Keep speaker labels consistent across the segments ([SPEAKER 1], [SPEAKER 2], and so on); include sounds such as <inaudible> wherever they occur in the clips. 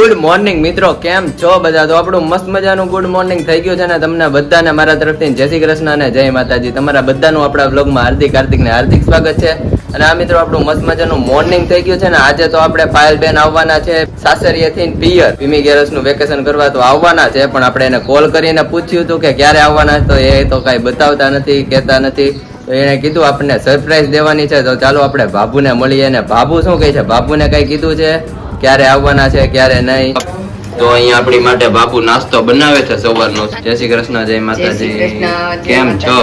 [SPEAKER 1] Good morning મિત્રો. કેમ છો બધા? તો આપણું મસ્ત મજાનું ગુડ મોર્નિંગ થઈ ગયું છે ને તમને બધાને મારા તરફથી. જય શ્રી કૃષ્ણ અને જય માતાજી. તમારા બધાનું આપણા બ્લોગમાં હાર્દિક હાર્દિક ને હાર્દિક સ્વાગત છે. અને આ મિત્રો આપણું મસ્ત મજાનું મોર્નિંગ થઈ ગયું છે ને આજે તો આપણે પાયલ બેન આવવાના છે સાસરિયેથી પિયર. ભીમી ગેરસનું વેકેશન કરવા તો આવવાના છે, પણ આપણે એને કોલ કરીને પૂછ્યું હતું કે ક્યારે આવવાના તો એ તો કાંઈ બતાવતા નથી, કહેતા નથી. તો એને કીધું, આપણને સરપ્રાઈઝ દેવાની છે. તો ચાલો આપણે બાબુને મળીએ. અને બાબુ શું કહે છે? બાબુને કઈ કીધું છે? ક્યારે આવવાના છે ક્યારે નહીં. તો અહીંયા આપણી માટે બાપુ નાસ્તો બનાવે છે સવારનો. જય શ્રી કૃષ્ણ જય માતાજી. કેમ છો?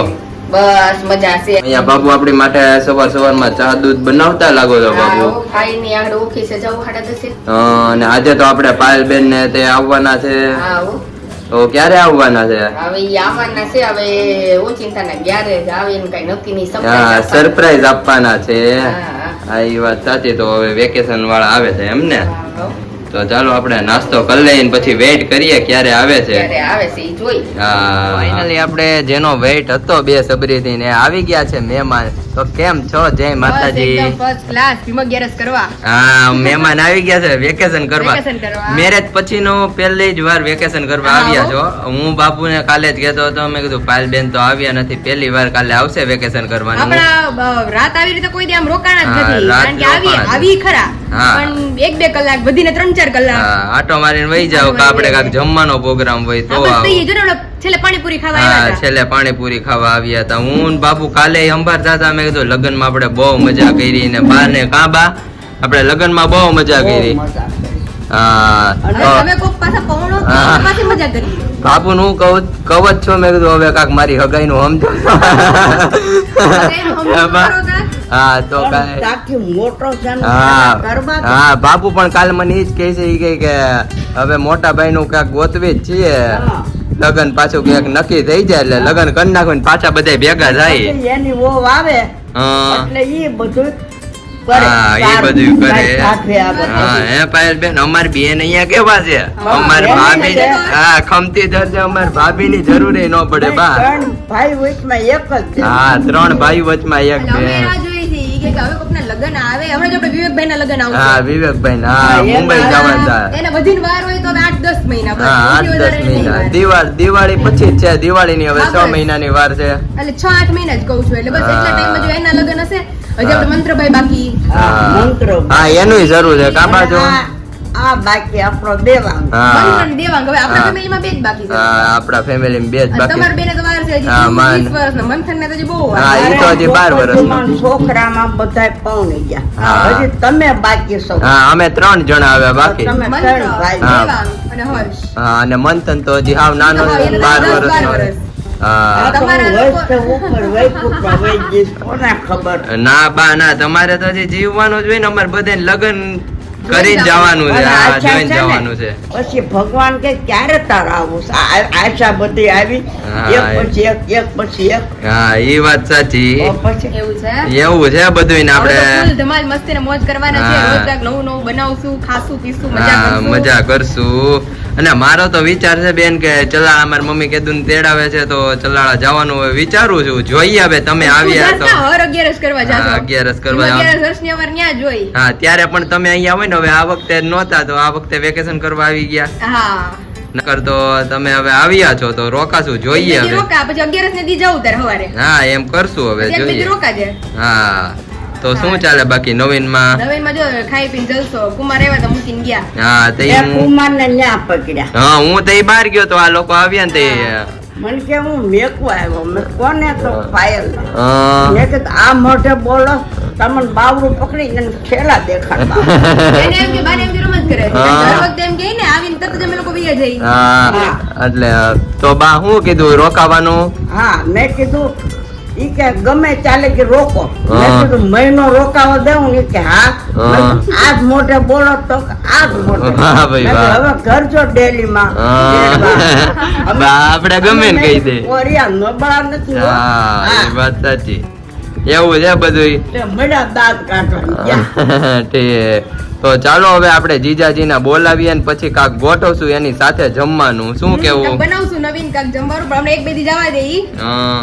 [SPEAKER 2] બસ મજા છે.
[SPEAKER 1] અહીંયા બાપુ આપણી માટે સવાર સવારમાં ચા દૂધ બનાવતા લાગો છો બાપુ?
[SPEAKER 2] હા, આગળ ઓફિસે જવું સાડા દસે.
[SPEAKER 1] અને આજે તો આપણે પાયલબેન ને તે આવવાના છે.
[SPEAKER 2] હા
[SPEAKER 1] તો ક્યારે આવવાના છે?
[SPEAKER 2] હવે આવવાના છે હવે ઓચિંતા ના ક્યારે જ આવે એનું કઈ નક્કી નહીં
[SPEAKER 1] હા સરપ્રાઈઝ આપવાના. છે.
[SPEAKER 2] હા,
[SPEAKER 1] એ વાત સાચી તો હવે વેકેશન વાળા આવે છે એમ ને. તો ચાલો આપણે નાસ્તો કરી લઈને પછી વેઇટ કરીએ ક્યારે આવે છે.
[SPEAKER 2] આવે છે ઈ જોઈ.
[SPEAKER 1] ફાઇનલી આપણે જેનો વેઇટ હતો બે સબરીથી ને આવી ગયા છે મહેમાન. તો કેમ છો? જય માતાજી.
[SPEAKER 2] ફર્સ્ટ ક્લાસ ભીમો કરવા.
[SPEAKER 1] હા મહેમાન આવી ગયા છે વેકેશન કરવા. મેરેજ પછીનો પહેલી જ વાર વેકેશન કરવા આવ્યા છો. હું બાપુને કાલે જ કહેતો હતો મેં કીધું પાલ બેન તો આવ્યા નથી પહેલી વાર કાલે આવશે વેકેશન કરવાનું.
[SPEAKER 3] રાત આવી રીતે કોઈ દી આમ રોકાણ જ નથી. કારણ કે આવી આવી ખરા. પણ એક બે કલાક વધીને ત્રણ ચાર કલાક.
[SPEAKER 1] આટો મારીને વહી જાવ કે આપણે કાક જમવાનો પ્રોગ્રામ હોય તો આવો.
[SPEAKER 3] તો ઈ ને ઓલો છેલ્લે પાણીપુરી ખાવા
[SPEAKER 1] હા
[SPEAKER 3] આવ્યા હતા.
[SPEAKER 1] છેલ્લે પાણીપુરી ખાવા આવ્યા હતા. હું બાપુ કાલે અંબાર હતા મેં કીધું લગ્નમાં આપણે બહુ મજા કરી ને બા ને કા બા આપણે લગ્નમાં બહુ મજા કરી. હા તો
[SPEAKER 3] તમે કોક પાછા પવણો તો
[SPEAKER 1] હા.
[SPEAKER 3] અમે પાછી મજા કરી.
[SPEAKER 1] બાપુ નું કહું કવચ છો મેં કીધું હવે કાક મારી હગાઈ નું સમજો
[SPEAKER 3] સમજો
[SPEAKER 1] હા, તો કાંઈ
[SPEAKER 4] મોટો
[SPEAKER 1] હા બાપુ પણ કાલ મને ઈ જ કહે છે ઈ કે હવે મોટા ભાઈ નું ક્યાંક ગોતવી જ છીએ. લગન પાછું ક્યાંક નક્કી થઈ જાય એટલે લગન કરી નાખો ને પાછા બધા ભેગા થાય.
[SPEAKER 4] પછી એની વહુ આવે એટલે ઈ બધું
[SPEAKER 1] હા એ બધું કરે.
[SPEAKER 4] ભાઈ સાથે આવે
[SPEAKER 1] હા હે પાયલ બેન અમારી બેન અહીંયા કેવા છે? અમાર ભાભી હા ખમતી ધરજે અમાર ભાભી ની જરૂર ન પડે બા.
[SPEAKER 4] ત્રણ ભાઈ વચમાં એક જ છે.
[SPEAKER 1] હા ત્રણ ભાઈ વચમાં એક બેન.
[SPEAKER 3] રાહ જોઈ હતી ઈ કે હવે કોકના લગ્ન આવે. હમણાં આપણે વિવેકભાઈ ના લગ્ન આવશે.
[SPEAKER 1] હા
[SPEAKER 4] હા, એમાં
[SPEAKER 1] મુંબઈ જવા હતા
[SPEAKER 3] એને વધીને વાર હોય તો હવે આઠ દસ મહિના
[SPEAKER 1] હા આઠ
[SPEAKER 3] એનાથી
[SPEAKER 1] દસ
[SPEAKER 3] વધારે નહીં
[SPEAKER 1] મહિના દિવાળી દિવાળી પછી જ છે. દિવાળી ની હવે
[SPEAKER 3] હા,
[SPEAKER 1] છ
[SPEAKER 3] બસ.
[SPEAKER 1] મહિનાની વાર છે.
[SPEAKER 3] એટલે છ આઠ મહિના જ કહું છું. એટલે બસ એટલા
[SPEAKER 1] હા.
[SPEAKER 3] ટાઈમમાં જો એના લગ્ન હશે હજી. આપણે મંત્રભાઈ બાકી.
[SPEAKER 4] હા, મંત્ર
[SPEAKER 1] હા એનું જરૂર છે.
[SPEAKER 4] કાબા
[SPEAKER 1] જો
[SPEAKER 4] આ- બાકી આપણો દેવાંગ.
[SPEAKER 1] હા.
[SPEAKER 3] દેવાંગ. હવે આપણા. ફેમિલીમાં બે જ બાકી છે.
[SPEAKER 1] હા આપણા ફેમિલી બે જ બાકી
[SPEAKER 3] તમાર બેને તો વાર છે હજી
[SPEAKER 1] હા, માન.
[SPEAKER 3] 20 મંથન ને તો હજી બહુ
[SPEAKER 1] હા, એ તો હજી બાર વર્ષનો.
[SPEAKER 4] છોકરીમાં બધાય પૌણી ગયા. હજી તમે બાકી છો.
[SPEAKER 1] હા અમે ત્રણ જણા આવ્યા બાકી.
[SPEAKER 4] તમે ત્રણ ભાઈ.
[SPEAKER 1] હા.
[SPEAKER 3] દેવાંગ અને હર્ષ.
[SPEAKER 1] હા અને મંથન તો હજી હાવ નાનો
[SPEAKER 3] હા, એને
[SPEAKER 1] બાર
[SPEAKER 3] દસ, બાર
[SPEAKER 1] વર્ષનો ના બા ના તમારે તો હજી જીવવાનું જ હોય ને અમારે બધાને લગ્ન કરી જવાનું. છે. હા જોઈને જવાનું છે.
[SPEAKER 4] પછી ભગવાન કે ક્યારે તારા આવું? આશા બધી આવી. એક પછી એક એક પછી એક.
[SPEAKER 1] હા એ વાત સાચી.
[SPEAKER 4] પછી
[SPEAKER 3] એવું છે?
[SPEAKER 1] એવું છે બધું ને આપણે
[SPEAKER 3] ધમાલ મસ્તી ને મોજ કરવાના છે. રોજ નવું નવું બનાવશું ખાશું પીશું મજા કરશું.
[SPEAKER 1] મજા કરશું. અને મારો તો વિચાર છે બેન કે ચલાળા મારી મમ્મી કીધું તેડાવે છે તો ચલાળા જવાનું હવે વિચારું છું. જોઈએ હવે તમે આવ્યા તો.
[SPEAKER 3] અગિયારસ કરવા
[SPEAKER 1] હા, અગિયારસ કરવા જાવ.
[SPEAKER 3] હોય.
[SPEAKER 1] હા ત્યારે પણ તમે અહીંયા હોય ને હવે આ વખતે નહોતા તો આ વખતે વેકેશન કરવા આવી ગયા.
[SPEAKER 3] હા.
[SPEAKER 1] નકર તો તમે હવે આવ્યા છો તો રોકાશું જોઈએ હવે.
[SPEAKER 3] રોકા પછી અગિયારસ ને દી જાવ તારે હવારે
[SPEAKER 1] હા એમ કરશું હવે જોઈએ.
[SPEAKER 3] રોકાજે.
[SPEAKER 1] હા. તો શું ચાલે બાકી નવીનમાં?
[SPEAKER 3] નવીનમાં જો ખાઈ પીને જલસો કુમાર આવ્યા તો મૂકીને ગયા.
[SPEAKER 1] હા તે
[SPEAKER 4] કુમાર
[SPEAKER 1] ને
[SPEAKER 4] કુમારને ન્યા પકડ્યા.
[SPEAKER 1] હા હું તે બહાર ગયો તો આ લોકો આવ્યા ને તે.
[SPEAKER 4] મને કે હું મેકવા આવ્યો. મેં કોને તો પાયલ? મેં કે આ મોઢે બોલો તમને બાવરું પકડીને ખેલા દેખાડતા <laughs>
[SPEAKER 3] એને એમ કે બારે એમ કે રમત કરે.
[SPEAKER 1] હા.
[SPEAKER 3] દર વખતે એમ કે ને આવીને તરત જ અમે લોકો વિયા જઈએ.
[SPEAKER 1] હા. એટલે તો બા હું કીધું રોકાવાનું?
[SPEAKER 4] હા મેં કીધું ઈ કે ગમે ચાલે કે રોકો. મહિનો રોકાવા દેવું ઈ કે હા. આજ મોઢે બોલો તો આજ મોઢે. હવે ઘર જો
[SPEAKER 1] ડેલી માં આપડે ગમે ને કહી દે.
[SPEAKER 4] ઓરિયા નબળા નથી હા.
[SPEAKER 1] એ વાત સાચી. એવું છે બધું
[SPEAKER 4] તે.
[SPEAKER 1] ચાલો હવે આપણે જીજાજીને બોલાવીએ ને પછી કાક ગોઠવશું એની સાથે જમવાનું. શું કેવું?
[SPEAKER 3] બનાવશું નવીન કાક જમવાનું પણ એક બે દી જવા દે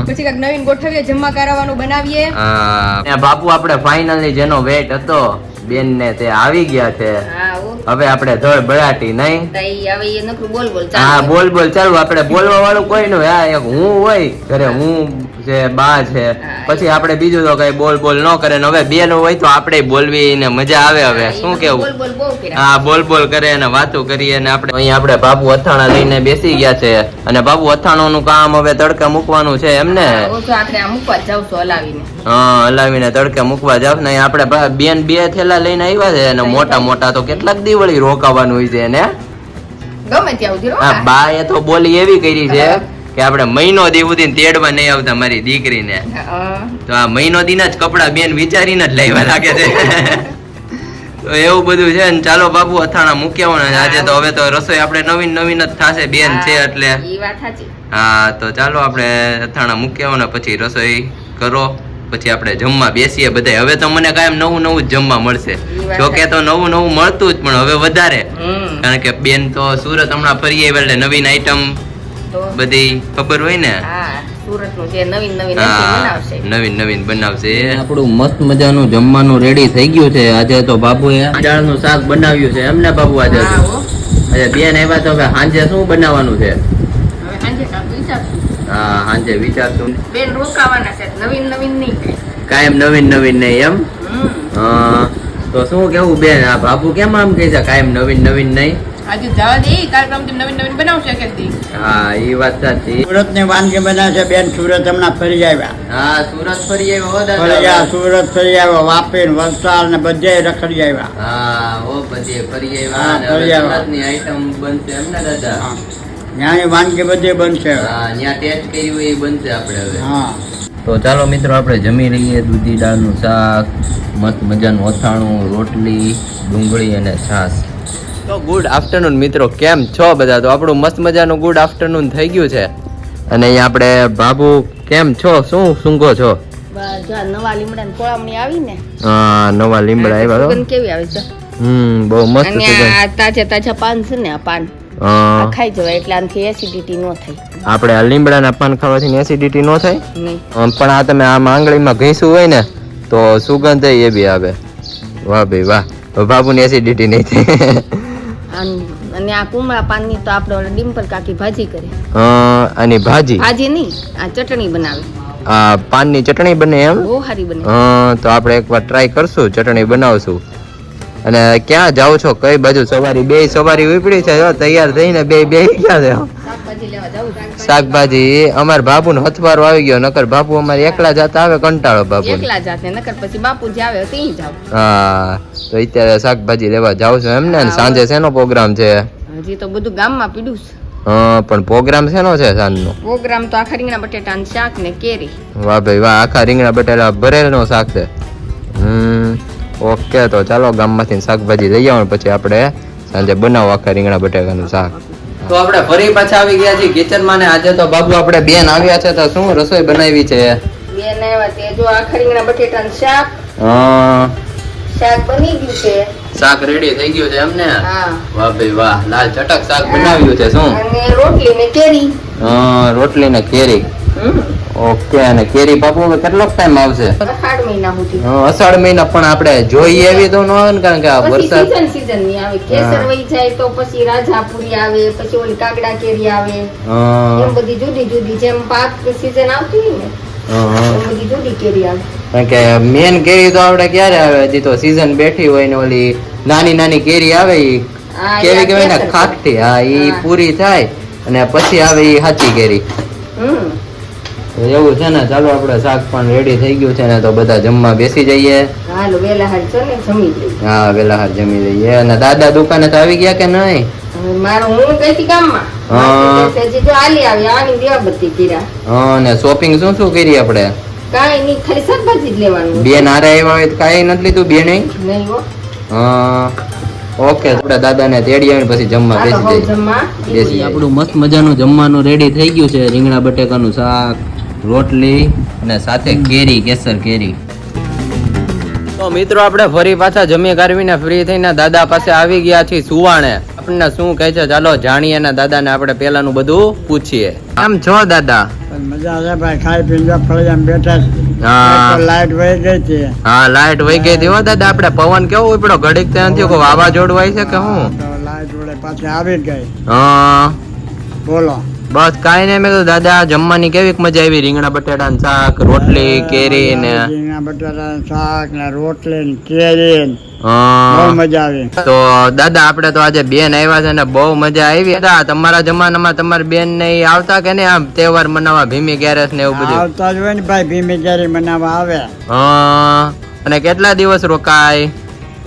[SPEAKER 3] પછી કાક નવીન ગોઠવીએ જમવા કરાવવાનું બનાવીએ.
[SPEAKER 1] હા. ને બાપુ આપણે ફાઇનલી જેનો વેટ હતો બેન ને તે આવી ગયા છે. હવે આપણે ધળ બળાટી નહીં.
[SPEAKER 2] હવે બોલ બોલ
[SPEAKER 1] હા બોલ બોલ ચાલુ. આપણે બોલવા વાળું કોઈ નું હા એક હું હોય ઘરે હું છે બા છે. પછી આપણે બીજું તો કઈ બોલ બોલ ન કરે. ને હવે બેન હોય તો આપણે બોલવી ને મજા આવે હવે.
[SPEAKER 2] હા,
[SPEAKER 1] શું કેવું? હા બોલ બોલ કરે અને વાતો કરીએ ને આપણે. અહીં આપણે બાબુ અથાણા લઈને બેસી ગયા છે. અને બાબુ અથાણું નું કામ હવે તડકે મૂકવાનું છે એમને.
[SPEAKER 2] હા, જ હલાવીને.
[SPEAKER 1] તડકે મૂકવા જાવ. ને આપણે બેન બે થેલા લઈને આવ્યા છે અને મોટા મોટા તો કેટલાક દિવળી રોકાવાનું હોય છે એને.
[SPEAKER 2] ગમે ત્યાં સુધી
[SPEAKER 1] બા એ તો બોલી એવી કરી છે. કે આપણે મહિનો દી સુધી તેડવા નહીં આવતા મારી દીકરીને. તો આ મહિનો દીના જ કપડા બેન વિચારીને જ લેવા લાગે છે. તો એવું બધું છે ને ચાલો બાપુ અથાણા મૂક્યા ને આજે તો હવે તો રસોઈ આપણે નવીન નવીન જ થશે બેન છે
[SPEAKER 2] હા,
[SPEAKER 1] એટલે. હા તો ચાલો આપણે અથાણા મૂક્યા ને પછી રસોઈ કરો પછી આપણે જમવા બેસીએ બધા હવે તો મને કાયમ નવું નવું જ જમવા મળશે.
[SPEAKER 2] જો કે
[SPEAKER 1] જોકે તો નવું નવું મળતું જ પણ હવે વધારે. કારણ કે બેન તો સુરત હમણાં ફરી આવી એટલે નવીન આઈટમ બધી ખબર હોય ને?
[SPEAKER 2] હા સુરતનું જે નવીન નવીન બનાવશે.
[SPEAKER 1] આપણું મસ્ત મજાનું જમવાનું રેડી થઈ ગયું છે. આજે તો બાબુએ દાળનું શાક બનાવ્યું છે. એમને બાબુ આજે. આજે બેન આવ્યા તો કે સાંજે શું બનાવવાનું છે. હા સાંજે વિચારશું.
[SPEAKER 2] બેન રોકાવાના છે. નવીન નવીન નહીં
[SPEAKER 1] કાયમ નવીન નવીન નહીં એમ?
[SPEAKER 2] હમ.
[SPEAKER 1] તો શું કેવું બેન? આ બાપુ કેમ આમ કહે છે? કાયમ નવીન નવીન નહીં?
[SPEAKER 3] આજે જવા દે કાલ તમે નવીન નવીન બનાવશે કે
[SPEAKER 1] હા એ વાત સાચી.
[SPEAKER 4] સુરતની વાનગી બનાવે છે બેન સુરત હમણાં ફરી આવ્યા.
[SPEAKER 1] હા સુરત ફરી આવ્યો
[SPEAKER 4] ફરી આવ્યા સુરત ફરી આવ્યા વાપી ને વલસાડ ને બધે રખડી આવ્યા.
[SPEAKER 1] હા ઓ પછી ફરી આવ્યા.
[SPEAKER 4] હા,
[SPEAKER 1] અને હવે
[SPEAKER 4] ફરી આવ્યા.
[SPEAKER 1] સુરતની આઈટમ બનશે એમ ને દાદા.
[SPEAKER 4] વાનગી બધે બનશે.
[SPEAKER 1] હા ત્યાં ટેસ્ટ કરી હોય એ બનશે આપણે હવે.
[SPEAKER 4] હા.
[SPEAKER 1] તો ચાલો મિત્રો આપણે જમી લઈએ દૂધી દાળનું શાક મસ્ત મજાનું અથાણું રોટલી ડુંગળી અને છાશ. તો ગુડ આફ્ટરનૂન મિત્રો કેમ છો બધા? તો આપણું મસ્ત મજાનું ગુડ આફ્ટરનૂન થઈ ગયું છે. અને અહીંયા આપણે બાબુ કેમ છો? શું સૂંઘો છો?
[SPEAKER 2] નવા લીમડા કોળામણી આવી ને
[SPEAKER 1] હા નવા લીમડા આવ્યા તો
[SPEAKER 2] કેવી આવે છે?
[SPEAKER 1] હમ બહુ મસ્ત સુગંધ.
[SPEAKER 2] તાજા તાજા પાન છે ને આ પાન. ખાઈ જવાય એટલે આનાથી એસિડિટી નો થાય.
[SPEAKER 1] આપણે આ લીમડાના પાન ખાવાથી એસિડિટી નો થાય. પણ આ તમે આમ આંગળીમાં ઘીસું હોય ને તો સુગંધ એ બી આવે. વાહ ભાઈ વાહ. બાબુની એસિડિટી નહીં થાય.
[SPEAKER 2] અને આ કુમળા પાનની તો આપણે ડિમ્પલ કાકી ભાજી કરે.
[SPEAKER 1] અને ભાજી?
[SPEAKER 2] ભાજી નહીં આ ચટણી બનાવે.
[SPEAKER 1] આ પાનની ચટણી બને એમ?
[SPEAKER 2] બહુ સારી બને.
[SPEAKER 1] તો આપણે એકવાર ટ્રાય કરશું ચટણી બનાવશું. અને ક્યાં જાઓ છો? કઈ બાજુ? સવારી બે સવારી ઉપડી છે તૈયાર થઈને બે બે ક્યાં છે?
[SPEAKER 2] શાકભાજી
[SPEAKER 1] અમાર બાપુ નો હથવારો આવી ગયો નકર બાપુ અમારે એકલા જતા આવે કંટાળો બાપુ
[SPEAKER 2] એકલા જાતે નકર પછી બાપુજી આવે ત્યાં જાવ
[SPEAKER 1] હા તો અત્યારે શાકભાજી લેવા જાવ છો એમ ને સાંજે શેનો પ્રોગ્રામ છે?
[SPEAKER 2] હજી તો બધું ગામમાં પીડું છે.
[SPEAKER 1] હા પણ પ્રોગ્રામ શેનો છે સાંજનો?
[SPEAKER 2] પ્રોગ્રામ તો આખા રીંગણા બટેટાનું શાક ને કેરી.
[SPEAKER 1] વાહ ભાઈ વાહ આખા રીંગણા બટેલા ભરેલનો શાક છે. હમ ઓકે તો ચાલો ગામમાંથી શાકભાજી લઈ આવો પછી આપણે સાંજે બનાવો આખા રીંગણા બટેકાનું શાક. તો આપણે ફરી પાછા આવી ગયા છીએ કિચનમાં ને આજે તો બાબુ આપણે બેન આવ્યા છે તો શું રસોઈ બનાવી છે?
[SPEAKER 2] બેન આવ્યા છે જો આખા રીંગણા બટેટાનું શાક.
[SPEAKER 1] હા.
[SPEAKER 2] શાક બની ગયું છે.
[SPEAKER 1] શાક રેડી થઈ ગયું છે એમ ને
[SPEAKER 2] હા.
[SPEAKER 1] વાહ ભાઈ વાહ લાલ ચટક શાક બનાવ્યું છે શું?
[SPEAKER 2] અને રોટલી ને કેરી.
[SPEAKER 1] હા રોટલી ને કેરી.
[SPEAKER 2] હમ.
[SPEAKER 1] ઓકે અને કેરી બાપુ હવે કેટલોક ટાઈમ આવશે?
[SPEAKER 2] અષાઢ મહિના સુધી.
[SPEAKER 1] અષાઢ મહિના પણ આપણે જોઈએ એવી તો ન આવે ને કારણ કે આ વરસાદ
[SPEAKER 2] સીઝન સીઝનની આવે. કેસર. વહી જાય તો પછી રાજાપુરી આવે પછી ઓલી કાગડા કેરી આવે. એમ બધી જુદી જુદી જેમ પાક સીઝન આવતી હોય ને
[SPEAKER 1] કે મેન કેરી તો આપણે ક્યારે આવે? હજી તો સીઝન બેઠી હોય ને ઓલી નાની નાની કેરી આવે ઈ. કેવી
[SPEAKER 2] ઈ
[SPEAKER 1] કહેવાય ને ખાખટી હા ઈ પૂરી થાય અને પછી આવે ઈ સાચી કેરી.
[SPEAKER 2] હમ.
[SPEAKER 1] એવું છે ને ચાલો આપણે શાક પણ રેડી થઈ ગયું છે ને તો બધા જમવા બેસી જઈએ. હા વેલા હાર જમી લઈએ. અને દાદા દુકાને તો આવી ગયા કે નહીં? શોપિંગ શું શું કરી આપણે?
[SPEAKER 2] કાંઈ નહીં ખાલી શાકભાજી જ લેવાનું.
[SPEAKER 1] બે નારા આવ્યા હોય તો કાંઈ નથી લીધું બે નહીં ઓકે આપણે દાદાને તેડી આવીને પછી જમવા બેસી જઈએ. આપણું મસ્ત મજાનું જમવાનું રેડી થઈ ગયું છે રીંગણા બટેકાનું શાક. રોટલી અને સાથે કેરી કેસર કેરી. તો મિત્રો આપણે ફરી પાછા જમી કરવીને ફ્રી થઈને દાદા પાસે આવી ગયા છીએ સુવાણે. આપણને શું કહે છે ચાલો જાણીએ ને દાદાને આપણે પેલાનું બધું પૂછીએ. આમ છો દાદા?
[SPEAKER 4] મજા આવે ભાઈ ખાઈ પીને ફળી બેઠા
[SPEAKER 1] હા.
[SPEAKER 5] લાઈટ વહી ગઈ હતી
[SPEAKER 1] હા લાઈટ વહી ગઈ હતી હો દાદા. આપણે પવન કેવો ઉપડ્યો? ઘડીક ત્યાં થયું કે વાવાઝોડું આવી છે કે
[SPEAKER 5] હું લાઈટ વડે પાછી આવી ગઈ.
[SPEAKER 1] હા.
[SPEAKER 5] બોલો.
[SPEAKER 1] બસ કાંઈ નહીં મેં તો દાદા જમવાની કેવી મજા આવી? રીંગણા બટાટા શાક રોટલી કેરી ને
[SPEAKER 5] રીંગણા બટાટાનું શાક ને રોટલી ને કેરી ને બહુ મજા આવી.
[SPEAKER 1] તો દાદા આપણે તો આજે બેન આવ્યા છે ને બહુ મજા આવી. તમારા જમાનામાં તમારી બેન ને આવતા કે નહીં? આમ તહેવાર મનાવવા ભીમી ગેરેસ ને એવું બધું.
[SPEAKER 5] આવતા જ હોય ને ભાઈ ભીમી કેરી બનાવવા આવે.
[SPEAKER 1] હા. અને કેટલા દિવસ રોકાય?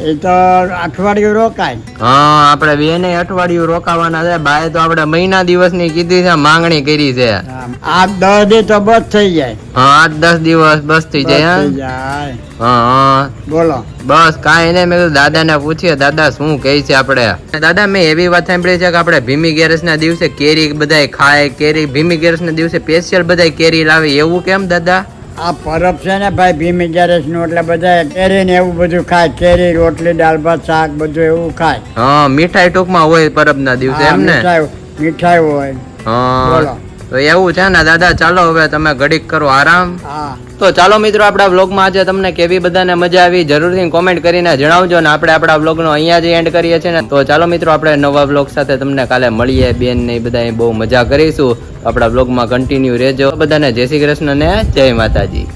[SPEAKER 5] એ તો અઠવાડિયું રોકાય.
[SPEAKER 1] હા આપણે બેને અઠવાડિયું રોકાવાના છે. બાય તો આપણે મહિના દિવસની કીધી છે માંગણી કરી છે.
[SPEAKER 5] આઠ દસ દિવસ તો બસ થઈ જાય.
[SPEAKER 1] હા આઠ દસ દિવસ બસ થઈ જાય હા?
[SPEAKER 5] બોલો.
[SPEAKER 1] બસ કાંઈ નહીં મેં દાદાને પૂછીએ દાદા શું કહે છે આપણે? દાદા મેં એવી વાત સાંભળી છે કે આપણે ભીમી ગેરસ ના દિવસે કેરી બધાય ખાય કેરી ભીમી ગેરસ ના દિવસે સ્પેશિયલ બધાય કેરી લાવે એવું કેમ દાદા?
[SPEAKER 5] આ પરબ છે ને ભાઈ ભીમી નું એટલે બધા કેરી ને એવું બધું ખાય. કેરી રોટલી દાળ ભાત શાક બધું એવું ખાય.
[SPEAKER 1] હા મીઠાઈ ટૂંકમાં હોય પરબ ના દિવસે એમ ને?
[SPEAKER 5] મીઠાઈ મીઠાઈ હોય.
[SPEAKER 1] હા. તો એવું છે ને દાદા ચાલો હવે તમે ઘડીક કરો આરામ. તો ચાલો મિત્રો આપણા વ્લોગમાં આજે તમને કેવી બધાને મજા આવી જરૂરથી કોમેન્ટ કરીને જણાવજો ને આપણે આપણા વ્લોગનો અહીંયા જ એન્ડ કરીએ છીએ ને. તો ચાલો મિત્રો આપણે નવા વ્લોગ સાથે તમને કાલે મળીએ. બેન ને બધા બહુ મજા કરીશું. આપણા વ્લોગમાં કન્ટિન્યુ રહેજો. બધાને જય શ્રી કૃષ્ણ ને જય માતાજી.